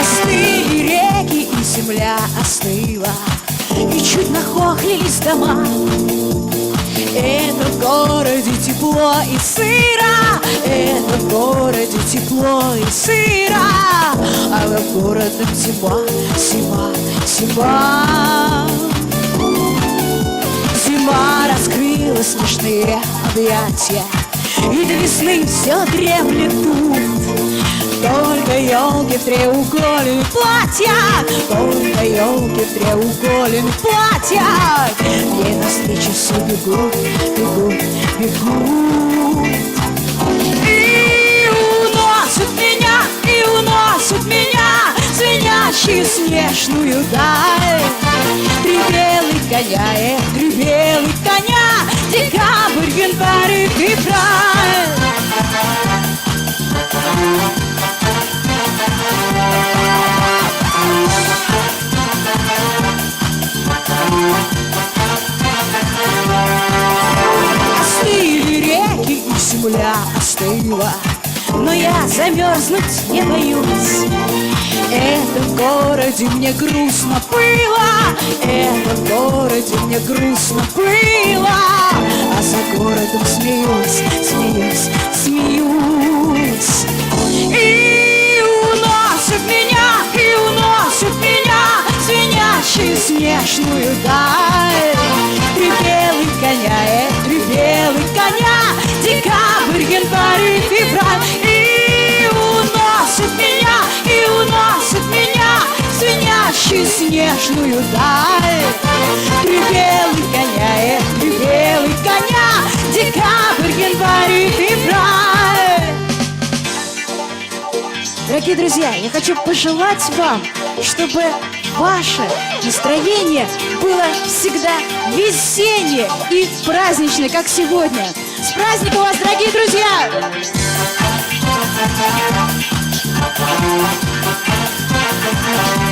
Остыли реки и земля остыла И чуть нахохлились дома. Это в городе тепло и сыро Это в городе тепло и сыро А над городом зима, зима, зима. Зима раскрыла смешные объятия И до весны все тут Только елки в треугольных платьях Только елки в треугольных платьях Ей навстречу все бегут, бегут, бегут. И уносят меня, и уносят меня Звенящую снежную даль Три белых коня, эх, три белых коня Декабрь, январь и февраль. Остыли реки и земля остыла Но я замерзнуть не боюсь. Это в городе мне грустно было Это в городе мне грустно было. А за городом смеюсь, смеюсь, смеюсь. И уносит меня, и уносит меня Звенящую снежную даль Снежную даль эх, три белых коня Декабрь, январь и февраль Дорогие друзья, я хочу пожелать вам, чтобы ваше настроение было всегда весеннее и праздничное, как сегодня. С праздником вас, дорогие друзья! Thank